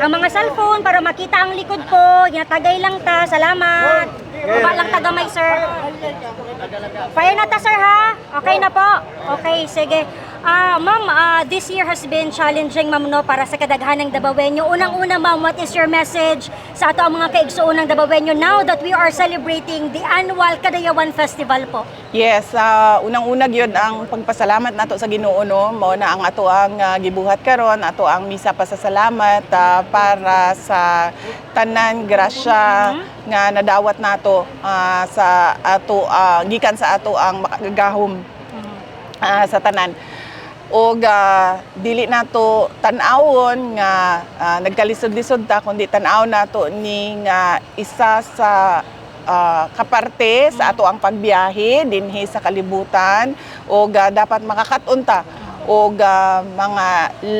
ang mga cellphone para makita ang likod ko. Ginatagay lang ta. Salamat. Baba lang tagamay, sir. Fire na ta, sir, ha? Okay na po? Okay, sige. Ah, ma'am, ah, this year has been challenging, ma'am, no, para sa kadaghanang Dabawenyo. Unang-una, ma'am, what is your message sa ato ang mga kaigsuunang Dabawenyo now that we are celebrating the annual Kadayawan Festival po? Yes, ah, unang-unag yun ang pagpasalamat nato sa Ginoo no, mo na ang ato ang ah, gibuhat karon, ato ang misa pasasalamat ah, para sa tanan grasya nga nadawat nato ah, sa ato ah, gikan sa ato ang makagagahom ah, sa tanan. O dili nato tan-awon nga ah, nagkalisod-lisod ta kundi tan-aw nato ni nga isa sa ah, kaparte sa ato ang pagbiyahe dinhi sa kalibutan o dapat makakaton ta o mga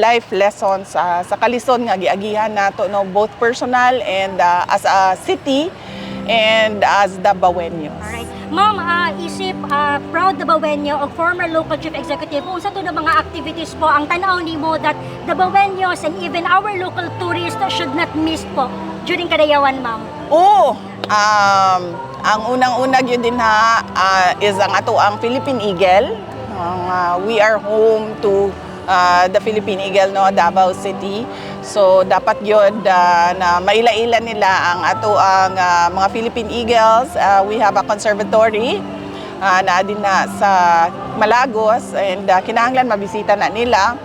life lessons ah, sa kalison nga giagihan nato no both personal and ah, as a city and as the Bawenyos. Alright. Ma'am, ah, isip ah, proud Dabawenyo o former local chief executive, kung sa to na mga activities po ang tanaw nimo that Dabawenyos and even our local tourists should not miss po during Kadayawan, ma'am. Oo. Um, ang unang-unag yun din ha ah, is ang ato ang Philippine Eagle. Ang, ah, we are home to ah, the Philippine Eagle no Davao City. So dapat yun ah, na maila-ila nila ang ato ang ah, mga Philippine Eagles. Ah, we have a conservatory ah, na din na sa Malagos and ah, kinahanglan mabisita na nila.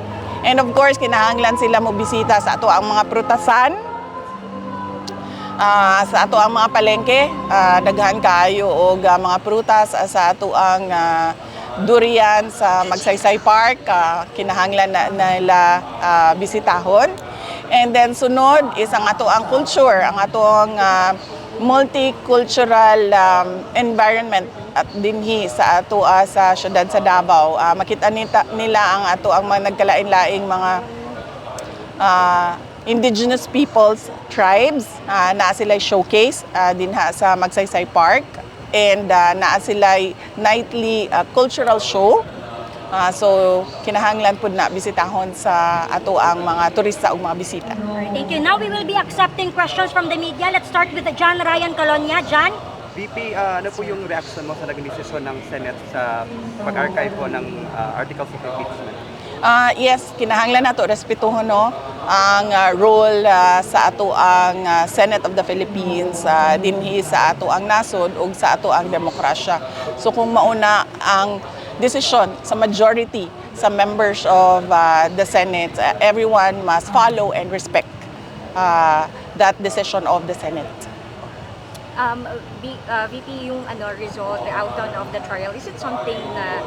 And of course, kinahanglan sila mobisita sa ato ang mga prutasan Ah, sa ato ang mga palengke, ah, daghan kayo og ah, mga prutas ah, sa ato ang ah, durian sa Magsaysay Park, ah, kinahanglan na nila ah, bisitahon. And then sunod is ang ato ang culture, ang ato ang ah, multicultural um, environment at dinhi sa ato ah, sa syudad sa Davao. Ah, makita nita, nila ang ato ang mga nagkalain-laing mga uh, indigenous peoples tribes. Uh, na sila showcase uh, din ha sa Magsaysay Park. And uh, naa sila nightly uh, cultural show Uh, so kinahanglan pud na bisitahon sa ato ang mga turista ug mga bisita. Thank you. Now we will be accepting questions from the media. Let's start with John Ryan Colonia. John? VP, ah, ano po yung reaction mo sa naging desisyon ng Senate sa pag-archive po ng ah, articles of impeachment? Ah, yes, kinahanglan nato respetuhon no ang ah, role ah, sa ato ang ah, Senate of the Philippines ah, dinhi sa ato ang nasod ug sa ato ang demokrasya. So kung mauna ang desisyon sa majority sa members of ah, the Senate, ah, everyone must follow and respect ah, that decision of the Senate. um, B, uh, VP, yung ano, result, the outcome of the trial, is it something na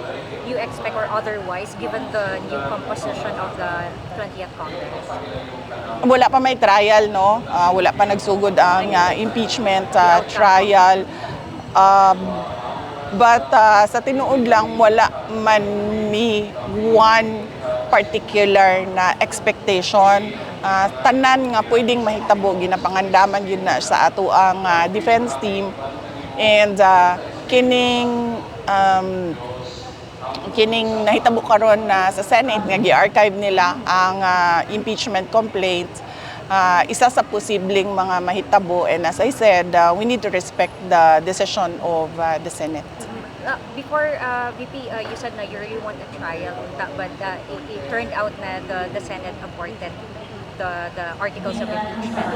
you expect or otherwise given the new composition of the 20th Congress? wala pa may trial no Ah, wala pa nagsugod ang ah, impeachment ah, trial um, but ah, sa tinuod lang wala man ni one particular na expectation. Ah, tanan nga pwedeng mahitabo ginapangandaman yun na sa ato ang ah, defense team. And ah, kining um, kining nahitabo karon na sa Senate nga gi-archive nila ang ah, impeachment complaint ah, isa sa posibleng mga mahitabo and as I said ah, we need to respect the decision of ah, the Senate. Uh, before, uh, VP, uh, you said na you really want a trial, but uh, it, it turned out na the, the Senate aborted the, the articles of impeachment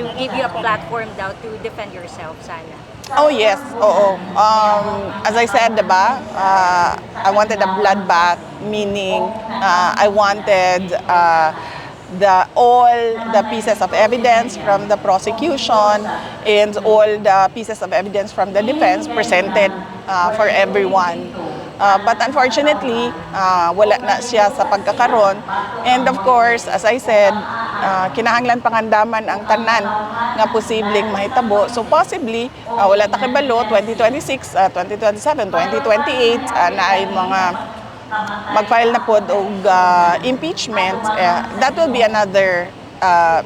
to give you a platform daw to defend yourself, sana. Oh yes, oo. Um, as I said, 'di ba? Uh, I wanted a bloodbath meaning uh, I wanted uh, the all the pieces of evidence from the prosecution and all the pieces of evidence from the defense presented uh, for everyone. Uh, but unfortunately, uh, wala na siya sa pagkakaroon. And of course, as I said, uh, kinahanglan pangandaman ang tanan nga posibleng mahitabo. So possibly, uh, wala ta kibalo 2026, uh, 2027, 2028 uh, na ay mga mag-file na pod og uh, impeachment. Uh, that will be another uh,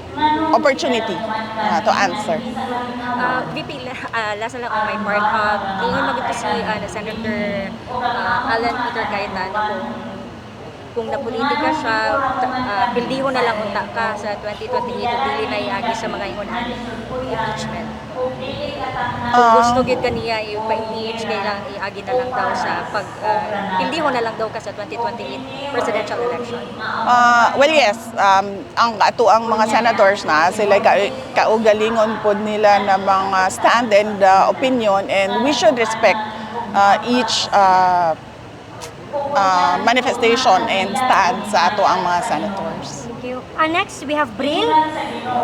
opportunity uh, to answer. Uh, VP, uh, last lang on my part, uh, ngayon mag si uh, Senator uh, Alan Peter Cayetano kung kung napolitika siya, uh, pildiho na lang unta ka sa 2028 dili na iagi sa mga ingunahan impeachment. Kung Ah. gusto gid kaniya ipa-impeach kailangan iagi na lang daw sa pag uh, pildiho na lang daw ka sa 2028 presidential election. Ah, well, yes. Um, ang ato ang mga senators na sila ka, kaugalingon pod nila na mga stand and uh, opinion and we should respect uh, each uh, uh, manifestation and stand sa ato ang mga senators. Thank you. Ah, next, we have Bril.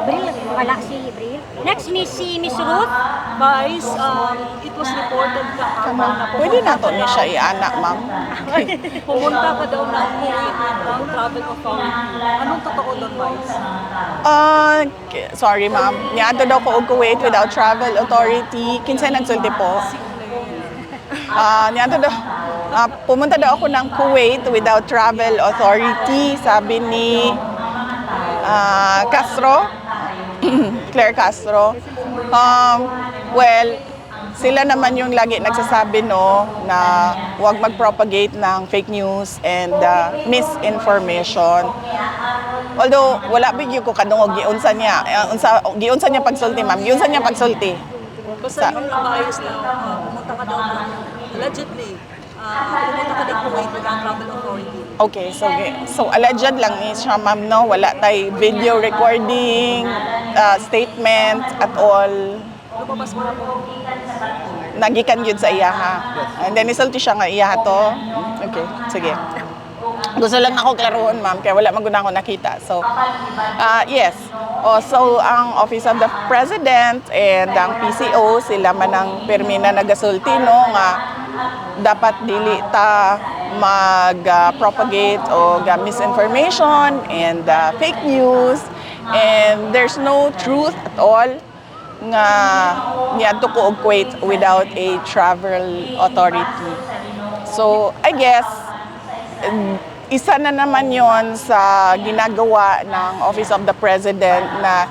Bril, wala si Bril. Next, Miss, si Miss Ruth. Vice, um, it was reported kahapon na Pwede na to ni siya ianak, ma'am. pumunta ka daw ng Kuwait ng travel authority. Anong totoo doon, Vice? Ah, k- sorry ma'am. Niadto daw ko og Kuwait without travel authority. Kinsa nagsulti po? Ah, niadto daw ah, pumunta daw ako ng Kuwait without travel authority, sabi ni ah, Castro, Claire Castro. Um, well, sila naman yung lagi nagsasabi no na huwag mag-propagate ng fake news and ah, misinformation. Although wala bigyo ko kadungog giunsa niya, unsa giunsa niya pagsulti ma'am, giunsa niya pagsulti. Basta yung nabayos na uh, pumunta ka daw allegedly, uh, pumunta ng travel authority. Okay, so alleged lang ni siya ma'am no, wala tay video recording, ah, statement at all. Lumabas mo po. Nagikan yun sa iya ha. And then isulti siya nga iya to. Okay, sige. Gusto lang ako klaroon, ma'am, kaya wala maguna ako nakita. So, ah yes. Oh, so, ang Office of the President and ang PCO, sila man ang permi na nagasulti, no, nga dapat dili ta mag-propagate o ga misinformation and ah, fake news and there's no truth at all nga niadto ko og without a travel authority. So, I guess isa na naman yon sa ginagawa ng Office of the President na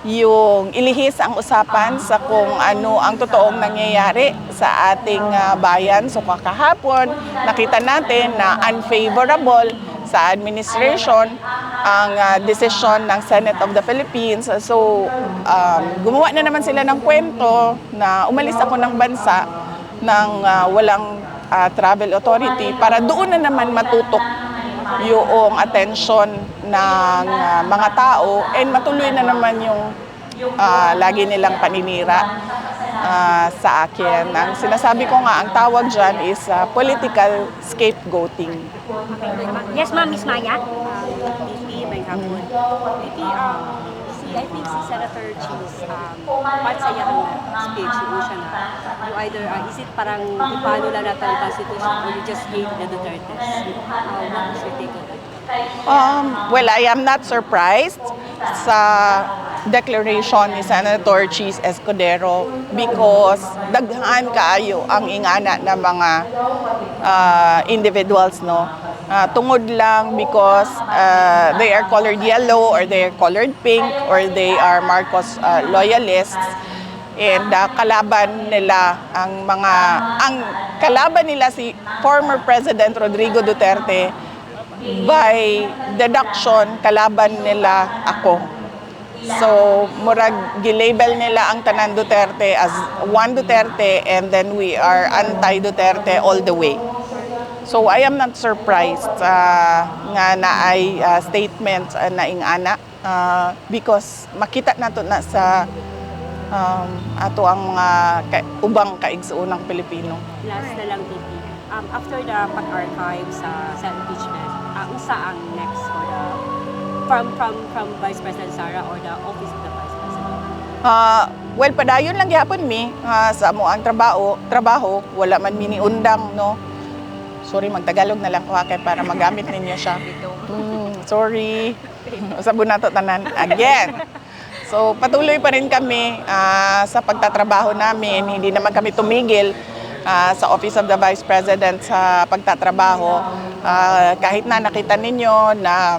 yung ilihis ang usapan sa kung ano ang totoong nangyayari sa ating ah, bayan. So kakahapon, nakita natin na unfavorable sa administration ang ah, desisyon ng Senate of the Philippines. So um, gumawa na naman sila ng kwento na umalis ako ng bansa ng ah, walang ah, travel authority para doon na naman matutok yung attention ng ah, mga tao and matuloy na naman yung ah, lagi nilang paninira ah, sa akin. Ang sinasabi ko nga, ang tawag dyan is ah, political scapegoating. Yes, ma'am, Miss Maya. VP, may hapon. VP, um, si, I think si Senator Cheese, um, part sa iyang speech, yung siya na, you either, uh, is it parang ipano lang natin ang Constitution or you just hate the Dutertes? Uh, what is your take on that? Um, well, I am not surprised sa declaration ni Senator Cheese Escudero because daghan kaayo ang ingana ng mga ah, individuals no. Ah, tungod lang because ah, they are colored yellow or they are colored pink or they are Marcos ah, loyalists and ah, kalaban nila ang mga ang kalaban nila si former President Rodrigo Duterte by deduction kalaban nila ako. So, murag gilabel nila ang tanan Duterte as one Duterte and then we are anti-Duterte all the way. So, I am not surprised uh, nga na ay uh, statement uh, na ingana uh, because makita nato na sa um, ato ang mga ka- ubang kaigsuunang Pilipino. Last na lang, VP. Um, after the pag-archive sa, sa impeachment, uh, unsa ang next for the, from, from, from Vice President Sara or the Office of the Vice President? Ah, well, padayon lang gyapon mi ah, sa amo ang trabaho, trabaho wala man mini undang no. Sorry, magtagalog na lang ko kay para magamit ninyo siya. Mm, sorry. Sabon na to tanan again. So patuloy pa rin kami ah, sa pagtatrabaho namin. Hindi naman kami tumigil ah, sa Office of the Vice President sa pagtatrabaho. Ah, kahit na nakita ninyo na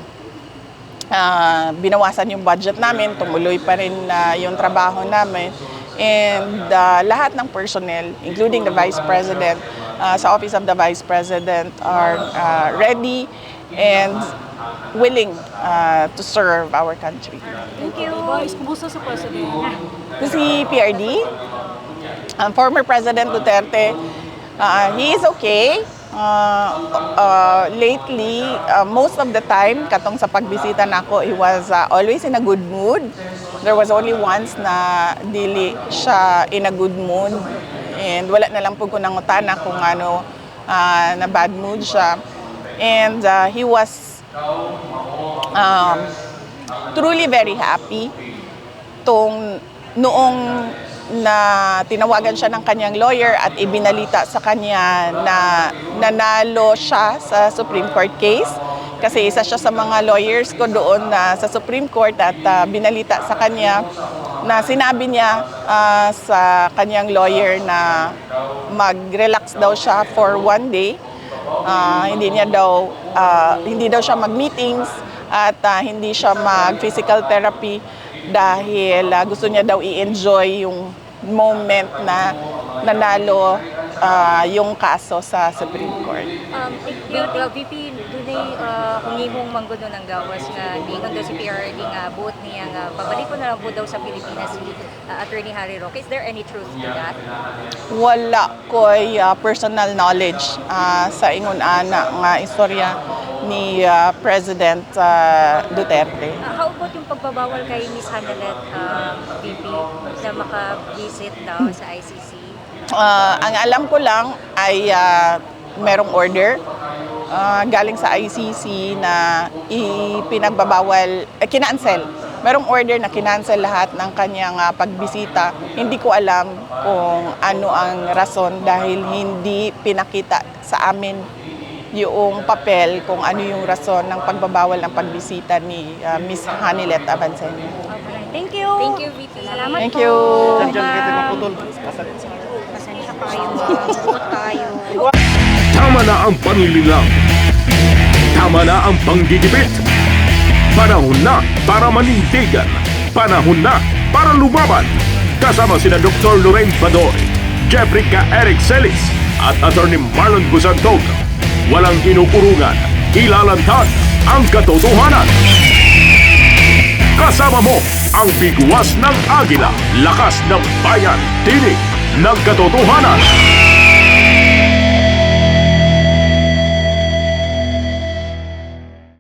ah, binawasan yung budget namin, tumuloy pa rin ah, yung trabaho namin. And ah, lahat ng personnel, including the Vice President, ah, sa Office of the Vice President are ah, ready and willing uh, to serve our country. Thank you. Vice, kumusta sa President? Ito si PRD, um, former President Duterte, uh, he is okay. Uh, uh, lately, uh, most of the time, katong sa pagbisita nako, he was uh, always in a good mood. There was only once na dili siya in a good mood. And wala na lang po ko nangutana kung ano, uh, na bad mood siya. And uh, he was um, truly very happy tong noong na tinawagan siya ng kanyang lawyer at ibinalita sa kanya na nanalo siya sa Supreme Court case kasi isa siya sa mga lawyers ko doon na sa Supreme Court at ah, binalita sa kanya na sinabi niya ah, sa kanyang lawyer na mag-relax daw siya for one day. Ah, hindi niya daw ah, hindi daw siya mag-meetings at ah, hindi siya mag-physical therapy dahil ah, gusto niya daw i-enjoy yung moment na nanalo ah, yung kaso sa Supreme Court. Um, VP, uh, VP dunay uh, humihong mangguno ng gawas nga niingon daw si PRD nga buot niya nga pabalik ko na lang po daw sa Pilipinas si uh, Attorney Harry Roque. Is there any truth to that? Wala ko'y ah, personal knowledge ah, sa ingon ana nga istorya ni ah, President ah, Duterte. Uh, how about yung pagbabawal kay Miss Hanalet um, VP na maka-visit daw sa ICC? Ah, ang alam ko lang ay ah, merong order ah, galing sa ICC na ipinagbabawal, eh, kinancel. Merong order na kinancel lahat ng kanyang ah, pagbisita. Hindi ko alam kung ano ang rason dahil hindi pinakita sa amin yung papel kung ano yung rason ng pagbabawal ng pagbisita ni ah, Miss Hanilet Abanseño. Okay. Thank you. Thank you, VP. Salamat Thank po. you. Diyan, diyan, kayo. Mabot tayo. Tama na ang panlililang. Tama na ang panggigipit. Panahon na para manindigan. Panahon na para lumaban. Kasama sina Dr. Lorraine Badoy, Jeffrey K. Eric Celis at Attorney Marlon Busantog. Walang inukurungan, ilalantad ang katotohanan. Kasama mo ang bigwas ng agila, lakas ng bayan, tinig ng katotohanan.